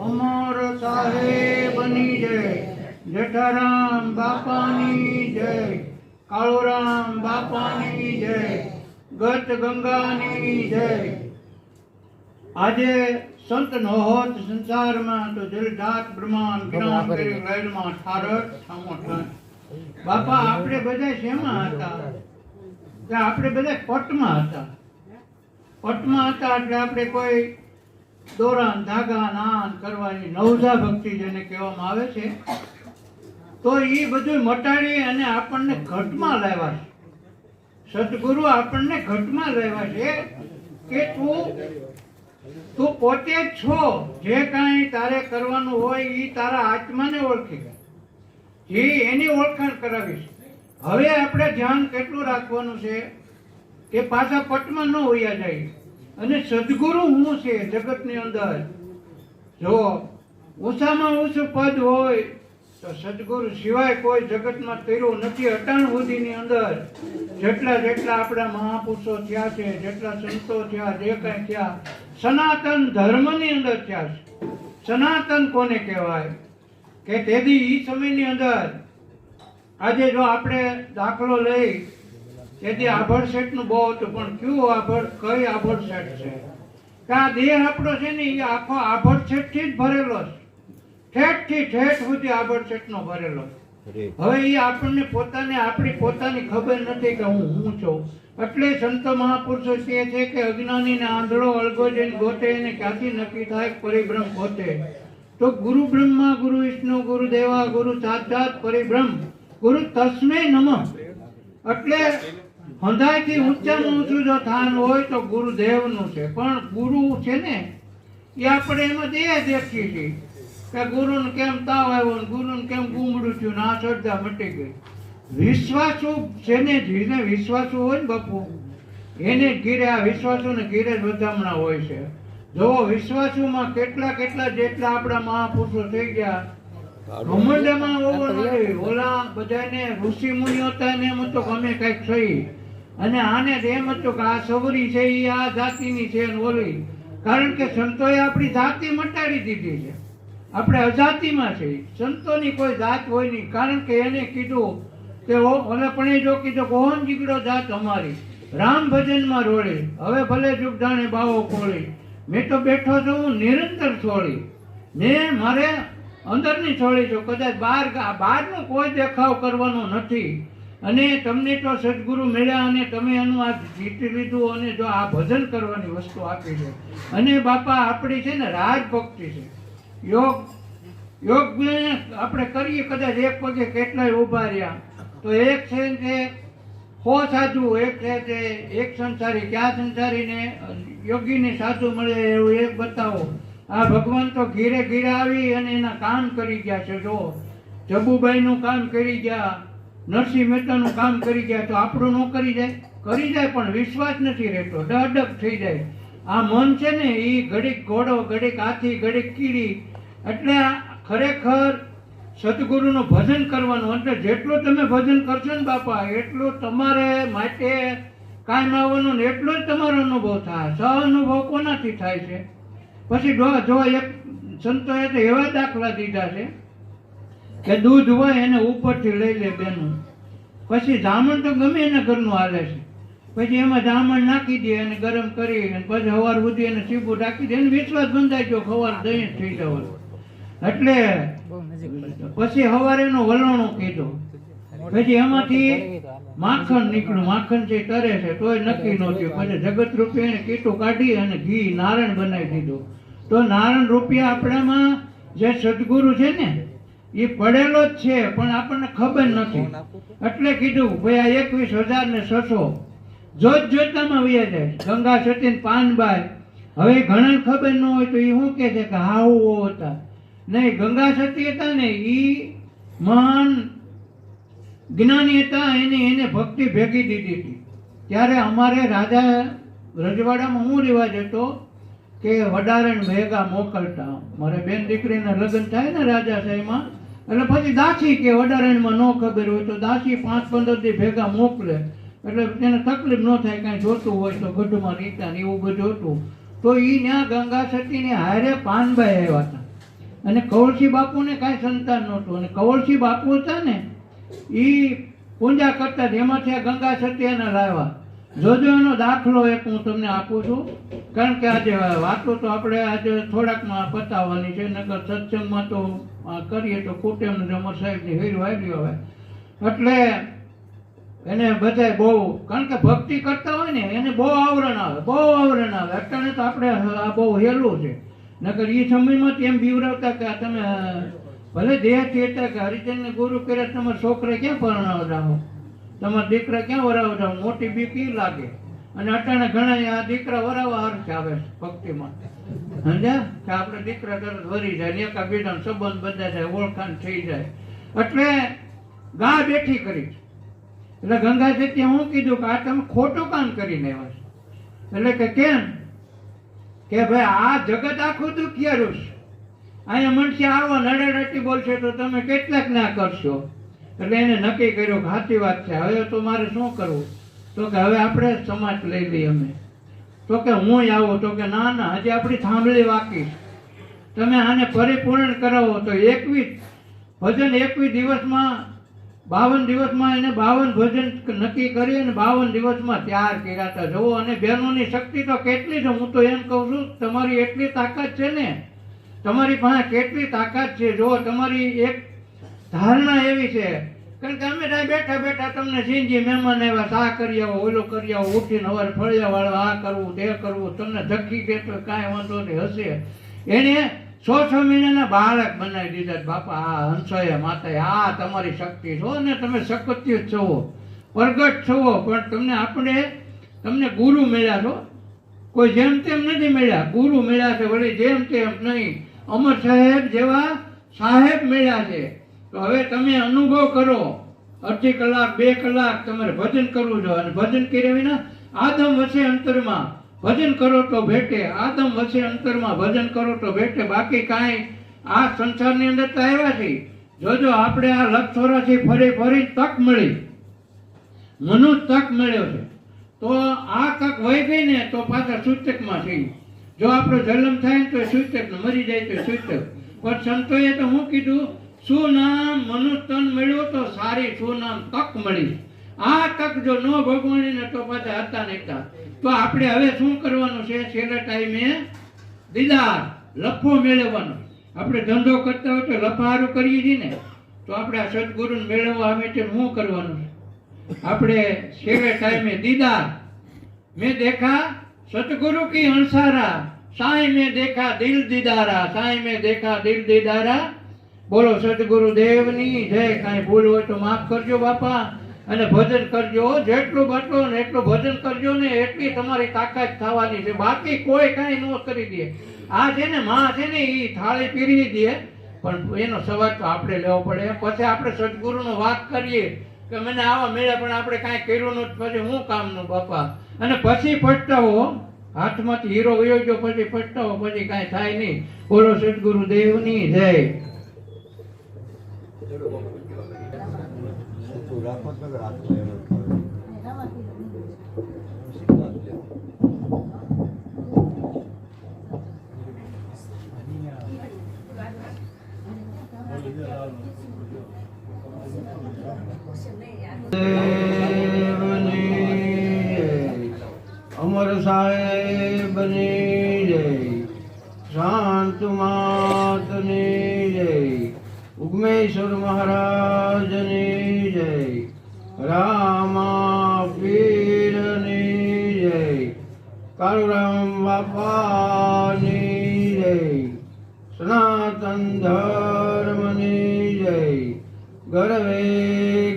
અમર સાહેબની જય. જઠારામ બાપાની જય. કાળુરામ બાપાની જય. ગત ગંગાની જય. આજે સંત નો હોત સંસારમાં તો જલધાત બ્રહ્માંડ જ્ઞાન કરી વેદમાં ઠારક ઠામો બાપા આપણે બધા શેમાં હતા? કે આપણે બધા પટમાં હતા. પટમાં હતા એટલે આપણે કોઈ દોરાન ધાગા નાન કરવાની નવજા ભક્તિ જેને કહેવામાં આવે છે, તો એ બધું મટાડી અને આપણને ઘટમાં લાવ્યા છે. સદગુરુ આપણને ઘટમાં લાવ્યા છે કે તું તું પોતે જ છો. જે કાંઈ તારે કરવાનું હોય એ તારા આત્માને ઓળખી જે એની ઓળખાણ કરાવીશ. હવે આપણે ધ્યાન કેટલું રાખવાનું છે કે પાછા પટમાં ન હોયા જાય. અને સદગુરુ હું છે, જગતની અંદર. જો ઓછામાં ઓછું પદ હોય, તો સદગુરુ સિવાય કોઈ જગતમાં તેરું નથી. અટાણ સુધીની અંદર જેટલા જેટલા આપણા મહાપુરુષો થયા છે, જેટલા સંતો થયા, જે કાંઈ થયા, સનાતન ધર્મની અંદર થયા છે. સનાતન કોને કહેવાય? કે તેથી એ સમયની અંદર આજે જો આપણે દાખલો લઈ તેથી આભળ સેટનું બહુ હતું પણ કયું આભળ કઈ આભળ સેટ છે? કે આ દેહ આપણો છે ને એ આખો આભળ સેટથી જ ભરેલો છે. ઠેઠથી ઠેઠ સુધી આભળ સેટનો ભરેલો હવે એ આપણને પોતાને આપણી પોતાની ખબર નથી કે હું હું છું. એટલે સંત મહાપુરુષો કહે છે કે અજ્ઞાનીને આંધળો અળગો જઈને ગોતે એને ક્યાંથી નક્કી થાય? પરિભ્રમ પોતે તો ગુરુ બ્રહ્મા ગુરુ વિષ્ણુ ગુરુ દેવા ગુરુ સાક્ષાત પરિભ્રમ. ગુરુ તસ્મે નમઃ. એટલે હંધાઈથી ઊંચામાં ઊંચું જો સ્થાન હોય તો ગુરુદેવનું છે. પણ ગુરુ છે ને એ આપણે એમાં દેહ દેખીએ છીએ કે ગુરુને કેમ તાવ આવ્યો ને ગુરુને કેમ ગુમડું થયું ને આ શ્રદ્ધા મટી ગઈ. વિશ્વાસુ છે ને જેને વિશ્વાસુ હોય ને બાપુ. એને જ ઘીરે આ વિશ્વાસુ ને ઘીરે જ વધામણા હોય છે. જો વિશ્વાસુમાં કેટલા કેટલા જેટલા આપણા મહાપુરુષો થઈ ગયા. ઘમંડમાં ઓવો નથી. ઓલા બધાને ઋષિ મુનિઓ હતા ને એમ તો અમે કંઈક થઈ. અને આને એમ હતું કે આ સવરી છે એ આ જાતિની છે ને ઓલી. કારણ કે સંતોએ આપણી જાતિ મટાડી દીધી છે. આપણે અજાતિમાં છે. સંતોની કોઈ જાત હોય નહીં. કારણ કે એને કીધું કે ભલે પણ એ જો કીધું કે ઓહન જીગડો જાત અમારી. રામ ભજનમાં રોળે. હવે ભલે જુગઢાણે બાવો ખોળી. મેં તો બેઠો છું, નિરંતર છોડી. મેં મારે અંદરની છોડી છું. કદાચ બહાર બહારનો કોઈ દેખાવ કરવાનો નથી. અને તમને તો સદગુરુ મળ્યા અને તમે એનું આ જીતી લીધું અને જો આ ભજન કરવાની વસ્તુ આપી છે. અને બાપા, આપણી છે ને રાજભક્તિ છે. યોગ યોગ આપણે કરીએ કદાચ એક પગે કેટલાય ઊભા રહ્યા, તો એક છે કે હો સાધુ, એક છે તે એક સંસારી, ક્યાં સંસારીને યોગીને સાધુ મળે એવું એક બતાવો. આ ભગવાન તો ઘીરે ઘીરે આવી અને એના કામ કરી ગયા છે જો જબુભાઈનું કામ કરી ગયા. નરસિંહ મહેતાનું કામ કરી જાય તો આપણું ન કરી જાય? કરી જાય પણ વિશ્વાસ નથી રહેતો. ડડક થઈ જાય. આ મન છે ને, એ ઘડીક ઘોડો, ઘડીક હાથી, ઘડીક કીડી. એટલે ખરેખર સદગુરુનું ભજન કરવાનું, એટલે જેટલું તમે ભજન કરશો ને બાપા, એટલું તમારે માટે કાયમ આવવાનું ને એટલો જ તમારો અનુભવ થાય. સહ અનુભવ કોનાથી થાય છે? પછી જો એક સંતોએ તો એવા દાખલા દીધા છે. કે દૂધ હોય એને ઉપરથી લઈ લે બેનું. પછી જામણ તો ગમે એના ઘરનું હાલે છે. પછી એમાં જામણ નાખી દે અને ગરમ કરી અને પછી હવાર સુધી એને સીબું નાખી દે એને વિશ્વાસ બંધાઈ ગયો ખવાર દહીં થઈ જવાનું એટલે પછી હવારે એનો વલણો કીધો. પછી એમાંથી માખણ નીકળ્યું. માખણ જે તરે છે તોય નક્કી ન થયું. પછી જગત રૂપે એને કીટું કાઢી અને ઘી નારણ બનાવી દીધું. તો નારણ રૂપિયા આપણામાં જે સદગુરુ છે ને એ પડેલો જ છે પણ આપણને ખબર નથી. એટલે કીધું ભાઈ આ એકવીસ હજાર ને છસો. જોત જોતામાં વયા જાય. ગંગા સતી પાનબાઈ. હવે ઘણા ખબર ન હોય તો એ શું કે છે કે હાહુ હતા. નહીં ગંગા સતી હતા ને એ મહાન જ્ઞાની હતા એને એને ભક્તિ ભેગી દીધી હતી. ત્યારે અમારે રાજા રજવાડામાં હું રિવાજ હતો? કે વડારણ ભેગા મોકલતા. મારે બેન દીકરીના લગ્ન થાય ને રાજા સાહેબમાં, એટલે પછી દાસી કે વડારણમાં ન ખબર હોય તો દાસી પાંચ પંદર દી ભેગા મોકલે. એટલે તેને તકલીફ ન થાય, કાંઈ જોતું હોય તો ગઢમાં રીતા ને એવું બધું હતું. તો એ ત્યાં ગંગા સતીને હારે પાનભાઈ આવ્યા હતા. અને કવળસી બાપુને કાંઈ સંતાન નહોતું. અને કવળસી બાપુ હતા ને એ પૂજા કરતા. એમાંથી આ ગંગા સત્યને લાવ્યા. જોજો એનો દાખલો એક હું તમને આપું છું. કારણ કે આજે વાતો તો આપણે આજે થોડાકમાં પતાવવાની છે નગર સત્સંગમાં તો કરીએ તો કુટેમ જમર સાહેબની હીર વાગી હવે. એટલે એને બધાય બહુ, કારણ કે ભક્તિ કરતા હોય ને, એને બહુ આવરણ આવે, બહુ આવરણ આવે. અત્યારે તો આપણે આ બહુ હેલું છે. નગર એ સમયમાં એમ બીવરાવતા કે તમે, ભલે દેહ ચેતા કે હરિજનને ગુરુ કર્યા, તમારા છોકરા ક્યાં પરણાવતા હો તમારા દીકરા ક્યાં વરાવતા હો મોટી બીપી લાગે. અને અટાણે ઘણા આ દીકરા વરાવવા હર્ષ આવે છે ભક્તિમાં સમજ્યા? કે આપણે દીકરા તરત વરી જાય એકા બીજાનો સંબંધ બધા જાય, ઓળખાણ થઈ જાય. એટલે ગા બેઠી કરી. એટલે ગંગા ત્યાં હું કીધું કે આ તમે ખોટું કામ કરીને આવ્યા એટલે કે કેમ? કે ભાઈ આ જગત આખું દુખિયારું છે. અહીંયા મનુષ્ય આવો નડેડટી બોલશે તો તમે કેટલાક ના કરશો. એટલે એને નક્કી કર્યું કે સાચી વાત છે. હવે તો મારે શું કરવું? તો કે હવે આપણે સમાજ લઈ લઈએ અમે. તો કે હું આવું, તો કે ના ના, હજી આપણી થાંભલી વાકી તમે આને પરિપૂર્ણ કરાવો તો એકવીસ, ભજન એકવીસ દિવસમાં, બાવન દિવસમાં એને બાવન ભજન નક્કી કરી અને બાવન દિવસમાં તૈયાર કર્યા હતા. જુઓ, અને બહેનોની શક્તિ તો કેટલી છે. હું તો એમ કહું છું, તમારી એટલી તાકાત છે ને. તમારી પાસે કેટલી તાકાત છે? જો તમારી એક ધારણા એવી છે. કારણ કે અમે ત્યાં બેઠા બેઠા તમને સિંજી મહેમાન આવ્યા આ કરી આવો, ઓલો કરી આવો, ઉઠીને અવાર ફળિયા વાળવા, આ કરવું, તે કરવું, તમને ધક્કી દેતો કાંઈ વાંધો નહીં, હશે. એને સો છ મહિનાના બાળક બનાવી દીધા બાપા, આ હંસોએ માતાએ આ તમારી શક્તિ છો. ને તમે શકત્ય છો, પ્રગટ છો, પણ તમને આપણે, તમને ગુરુ મળ્યા છો. કોઈ જેમ તેમ નથી મળ્યા. ગુરુ મળ્યા છે, વળી જેમ તેમ નહીં. અમર સાહેબ જેવા સાહેબ મળ્યા છે. તો હવે તમે અનુભવ કરો. અડધી કલાક, બે કલાક તમારે ભજન કરવું જોઈએ. અને ભજન કર્યા વિના આદમ વસે અંતરમાં ભજન કરો તો ભેટે. આદમ વસે અંતરમાં ભજન કરો તો ભેટે. બાકી કાંઈ આ સંસારની અંદર તો આવ્યા છે. જોજો આપણે આ લક્ષોરાથી ફરી ફરી તક મળી. મનુ તક મળ્યો છે. તો આ તક વહી ગઈ ને તો પાછા સૂચકમાં થઈ જો આપણો જન્મ થાય ને તો સૂચક મરી જાય તો સૂચક. પણ સંતોએ તો હું કીધું સુનામ નામ મનુષ્યન તો સારી સુનામ તક મળી. આ તક જો ન ભગવાની ને તો પાછા હતા નહીતા તો આપણે હવે શું કરવાનું છે? છેલ્લા ટાઈમે દીદાર, લફો મેળવવાનો. આપણે ધંધો કરતા હોય તો લફારું કરીએ છીએ ને. તો આપણે આ સદગુરુને મેળવવા છે શું કરવાનું છે? આપણે છેલ્લે ટાઈમે દીદાર, મેં દેખા સતગુરુ કી અણસારા સાંઈ મેં દેખા દિલ દીદારા, સાંઈ મેં દેખા દિલ દીદારા. બોલો સદગુરુ દેવની જય, કાંઈ ભૂલ હોય તો માફ કરજો બાપા. અને ભજન કરજો જેટલું બચો ને એટલું ભજન કરજો ને એટલી તમારી તાકાત થવાની છે. બાકી કોઈ કાંઈ ન કરી દે. આ છે ને, માં છે ને એ થાળી પીરવી દે. પણ એનો સવાલ તો આપણે લેવો પડે. પછી આપણે સદગુરુનો વાત કરીએ કે મને આવા મળ્યા પણ આપણે કાંઈ કર્યું નથી. પછી હું કામનું બાપા? અને પછી પછતાવો હાથમાંથી હીરો વયો ગયો, પછી પછતાવો પછી કાંઈ થાય નહીં. બોલો સદગુરુ દેવની જય તું રાખો તો રાખો એમ જ કરે. અમર સાહેબની જય શાંત જય ઉગમેશ્વર મહારાજની જય, રામા પીરની જય કાળુરામ બાપાની જય, સનાતન ધર્મની જય, ગરવે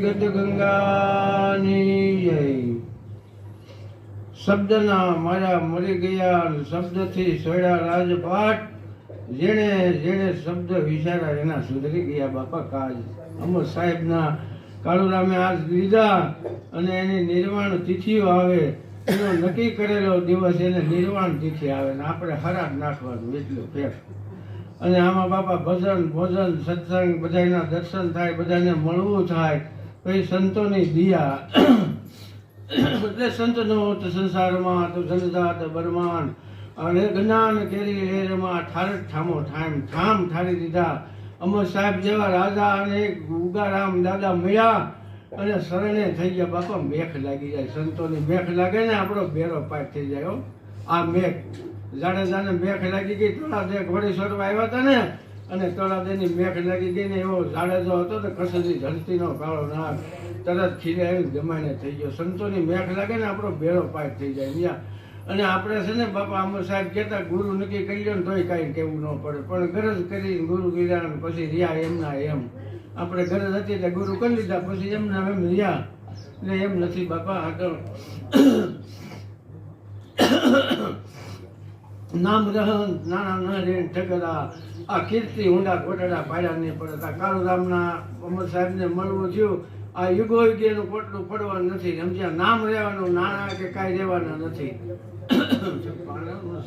ગત ગંગાની જય. શબ્દના મારા મરી ગયા શબ્દથી સોયા રાજપાટ. જેણે જેણે શબ્દ વિચાર્યા એના સુધરી ગયા બાપા કાજ. અમર સાહેબના કાળુરામે આજ લીધા અને એની નિર્વાણ તિથિઓ આવે. એનો નક્કી કરેલો દિવસ એને નિર્વાણ તિથિ આવે ને આપણે હરાજ નાખવાનું એટલું ફેર. અને આમાં બાપા ભજન, ભોજન, સત્સંગ બધાના દર્શન થાય બધાને મળવું થાય. પછી સંતોની દિયા. એટલે સંતો નો સંસારમાં તો જનતા તો બરમાન અને જ્ઞાન કેરી હેરમાં ઠાર ઠામો, ઠામ ઠામ ઠારી દીધા. અમર સાહેબ જેવા રાજા અને ઉગારામ દાદા મળ્યા અને શરણે થઈ ગયા. બાપા મેખ લાગી જાય. સંતોની મેખ લાગે ને, આપણો બેરો પાક થઈ જાય આ મેઘ. જાડેજાને મેઘ લાગી ગઈ. તોળાદે ઘોડી સોરવા આવ્યા હતા ને, અને તોળાદેની મેઘ લાગી ગઈ ને, એવો જાડેજો હતો તો કસરી ધરતીનો કાળો નાગ તરત ખીરે આવી જમાઈને થઈ ગયો. સંતોની મેઘ લાગે ને, આપણો બેડો પાક થઈ જાય. ત્યાં અને આપણે છે ને બાપા અમર સાહેબ કહેતા, ગુરુ નક્કી કરી લો ને તોય કાંઈ કહેવું ન પડે. પણ ગરજ કરી ગુરુ કીધા પછી રહ્યા એમના એમ. આપણે ગરજ હતી એટલે ગુરુ કરી લીધા, પછી એમના એમ રહ્યા. ને એમ નથી બાપા આગળ. નામ રહન, નાના ન રે ઠગરા આ કીર્તિ ઊંડા કોટડા પાડ્યા નહીં પડતા. કાળુરામના અમર સાહેબને મળવું થયું. આ યુગો યુગેનું પોટલું પડવાનું નથી. સમજ્યા નામ રહેવાનું નાના કે કાંઈ રહેવાના નથી.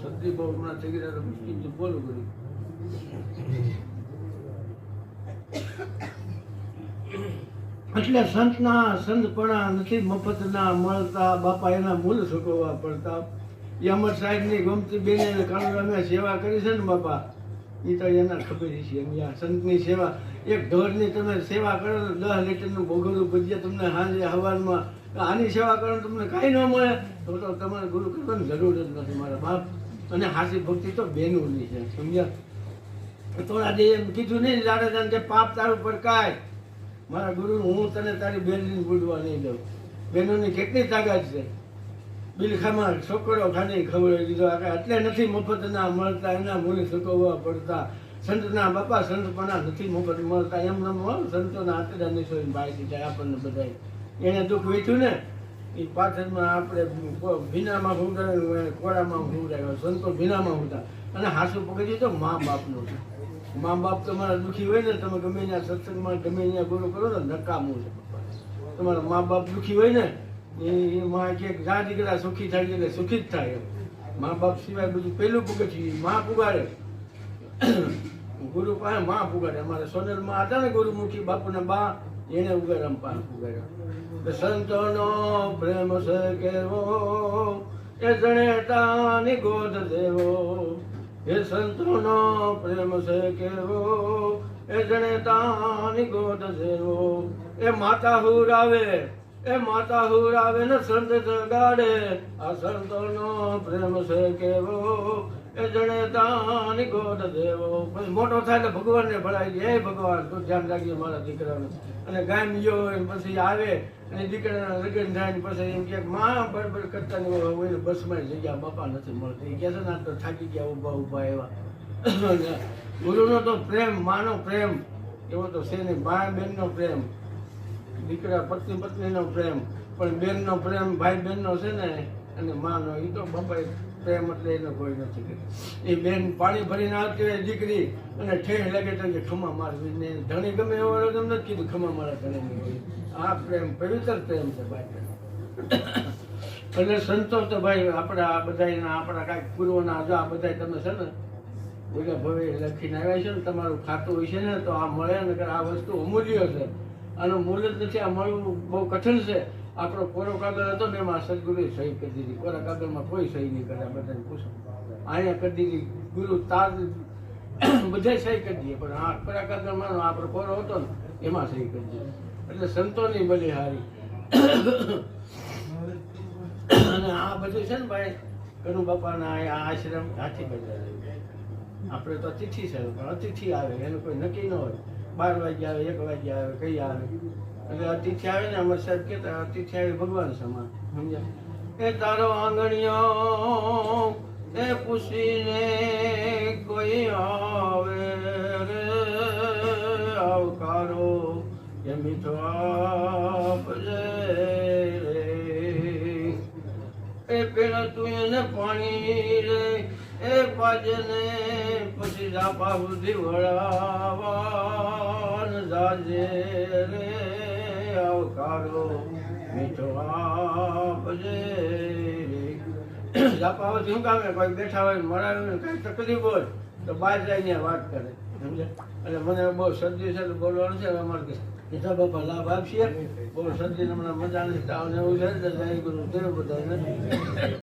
સત્રી બહુ હમણાં થઈ ગયા તો મુશ્કેલ બોલું કર્યું એટલે સંતના સંતપણા નથી, મફતના મળતા, બાપા એના મૂળ સુકવવા પડતા. યમર સાહેબ સાહેબની ગમતી બેને કારણ અમે સેવા કરી છે ને બાપા? એ તો એના ખબર છે એમ યા સંતની સેવા, એક ઢોરની તમે સેવા કરો તો દસ લીટરનું ભોગવલું ભજીયા તમને સાંજે હવારમાં આની સેવા કરો તો તમને કાંઈ ન મળે. તો તો તમારે ગુરુ કરવાની જરૂર જ નથી મારા બાપ. અને હાસી ભક્તિ તો બેનોની છે, સમજ્યા? થોડા દે એમ કીધું નહીં લાડે કે પાપ તારું પડકાય મારા ગુરુ હું તને તારી બેનની બુડવા નહીં દઉં. બહેનોની કેટલી તાકાત છે? બિલખામાં છોકરો ખાંડી ખબર દીધો. એટલે નથી મફતના મળતા, એના મૂળ ચૂકવવા પડતા. સંતના બાપા સંતપણા નથી મફત મળતા. એમ ન સંતોના આતરા નિશોની ભાઈ દીધા આપણને બધા એને દુઃખ વેચ્યું ને એ પાછળમાં આપણે ભીનામાં ફૂટાય કોળામાં ફૂટાય સંતો ભીનામાં ફૂટા અને હાસુ પકડી તો મા બાપનું છે. મા બાપ તમારા દુઃખી હોય ને, તમે ગમે ત્યાં સત્સંગમાં, ગમે ત્યાં ગુરુ કરો ને, નકામું છે. તમારા મા બાપ દુઃખી હોય ને એ એ માં કે જા દીકરા સુખી થાય એટલે સુખી જ થાય એમ. મા બાપ સિવાય બધું પેલું પગથિયું માં પુગાડે. ગુરુ પાસે માં પુગાડે. અમારે સોનલમાં હતા ને ગુરુમુખી બાપુના બા, એને ઉગાડમ પાસે પુગાડ્યા. સંતોનો પ્રેમ છે કેવો એ જણેતાની ગોદ દેવો. એ સંતોનો પ્રેમ છે કેવો એ જણેતાની ગોદ દેવો. એ માતા હુરાવે. એ માતા હુરાવે ને સંત જગાડે. આ સંતોનો પ્રેમ છે કેવો? એ જણેતાની ગોદ દેવો. પછી મોટો થાય એટલે ભગવાનને ભળાઈ જાય ભગવાન, તું ધ્યાન રાખજે મારા દીકરાને. અને ગામ ગયો પછી આવે અને દીકરાના લગ્ન થાય ને પછી એમ કે માં, બરબર કરતા ને હોય બસમાં જગ્યા બાપા નથી મળતી. કહે છે ને તો થાકી ગયા, ઊભા ઊભા એવા. ગુરુનો તો પ્રેમ, માનો પ્રેમ. એવો તો છે નહીં. મા, બેનનો પ્રેમ. દીકરા પત્ની પત્નીનો પ્રેમ, પણ બેનનો પ્રેમ, ભાઈ બહેનનો છે ને, અને માનો એ તો બાપા પ્રેમ એટલે એનો કોઈ નથી એ બેન પાણી ભરીને આવતી હોય દીકરી, અને ઠેઠ લાગે તો ખમા મારવી ને ધણી ગમે એવો હોય એમ નથી કીધું, ખમા મારા ધણી આ પ્રેમ, પવિત્ર પ્રેમ છે ભાઈ એટલે સંતો તો ભાઈ, આપણા આ બધાયના, આપણા કાંઈક પૂર્વના જો આ બધા તમે છે ને ઓલા ભવે લખીને આવ્યા છે ને, તમારું ખાતું હોય છે ને, તો આ મળે ને આ વસ્તુ અમૂલ્ય છે. આનું મુહૂર્ત નથી, આ મળવું બહુ કઠિન છે. આપણો કોરો કાગળ હતો ને એમાં સદગુરુએ સહી કરી દીધી. કોરા કાગળમાં કોઈ સહી નહીં કરે બધાને પૂછો. અહીંયા કરી દીધી. ગુરુ તાર બધા સહી કરી દઈએ પણ આ કોરા કાગળમાં આપણો કોરો હતો ને, એમાં સહી કરી દીધી એટલે સંતોની બલિહારી. અને આ બધું છે ને ભાઈ, કનુ બાપાના આ આશ્રમ, હાથી બજાર. આપણે તો અતિથિ છે, પણ અતિથિ આવે, એનું કોઈ નક્કી ન હોય. બાર વાગે આવે, એક વાગે આવે, કઈ આવે? એટલે અતિથિ આવે ને અમે સાહેબ કહેતા, અતિથિ આવે ભગવાન સમાન. સમજ્યા? એ તારો આંગણીઓ, એ પૂછીને કોઈ આવે રે? આવકારો, એ મીઠો આપજે રે? એ પેલા તું એને પાણી રે એ પાજને પછી જાપા સુધી વળાવાન જાજે રે, આવકારો મીઠો આપજે રે. જાપા સુધી શું કામે કોઈ બેઠા હોય ને મળાવે ને કઈ તકલીફ હોય તો બહાર જઈને વાત કરે સમજે એટલે મને બહુ શરદી છે બોલવાનું છે અમારે કીધા બાપા લાભ આપશે? બહુ શરદી હમણાં મજા નથી, તાવ ને એવું છે જય ગુરુ બધાને.